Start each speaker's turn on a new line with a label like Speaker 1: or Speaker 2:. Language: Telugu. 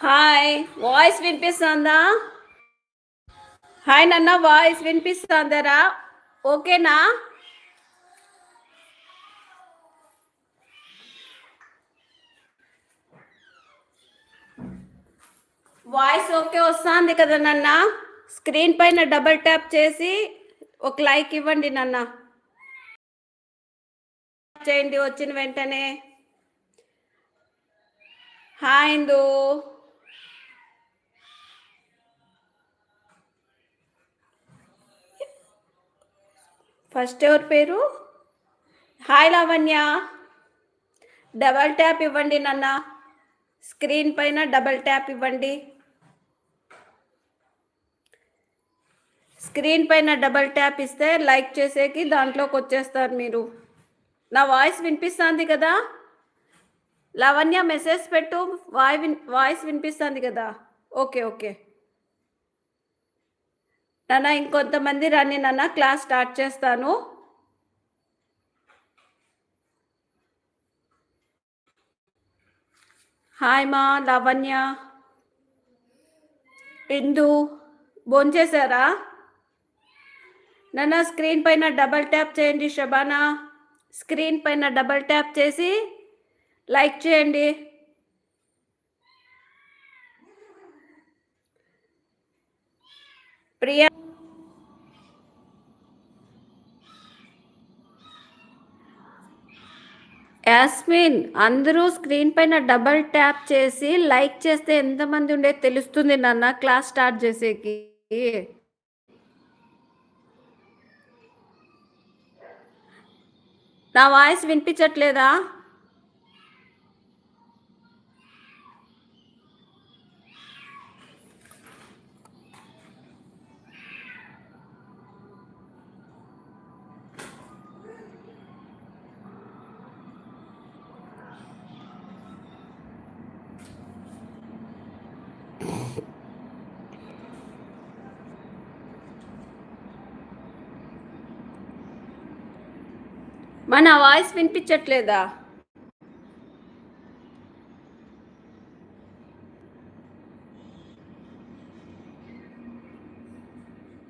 Speaker 1: హాయ్ వాయిస్ వినిపిస్తుందా? హాయ్ నాన్న వాయిస్ వినిపిస్తుందరా? ఓకేనా? వాయిస్ ఓకే వస్తుంది కదా నాన్న. స్క్రీన్ పైన డబుల్ ట్యాప్ చేసి ఒక లైక్ ఇవ్వండి నాన్న. చేయండి వచ్చిన వెంటనే. హాయ్ ఇందు. ఫస్ట్ ఎవరి పేరు? హాయ్ లావణ్య. డబల్ ట్యాప్ ఇవ్వండి నాన్న. స్క్రీన్ పైన డబల్ ట్యాప్ ఇవ్వండి. స్క్రీన్ పైన డబల్ ట్యాప్ ఇస్తే లైక్ చేసేకి దాంట్లోకి వచ్చేస్తారు మీరు. నా వాయిస్ వినిపిస్తుంది కదా? లావణ్య మెసేజ్ పెట్టు. వాయి విన్ వాయిస్ వినిపిస్తుంది కదా? Okay okay. నాన్న ఇంకొంతమంది రండి నాన్న క్లాస్ స్టార్ట్ చేస్తాను. హాయ్ మా లావణ్య. ఇందు భోంచేశారా? నన్న స్క్రీన్ పైన డబల్ ట్యాప్ చేయండి శబానా స్క్రీన్ పైన డబల్ ట్యాప్ చేసి లైక్ చేయండి. ప్రియా యాస్మిన్ అందరూ స్క్రీన్ పైన డబల్ ట్యాప్ చేసి లైక్ చేస్తే ఎంతమంది ఉండే తెలుస్తుంది నాన్న క్లాస్ స్టార్ట్ చేసేకి. నా వాయిస్ వినిపించట్లేదా? మన వాయిస్ వినిపించట్లేదా?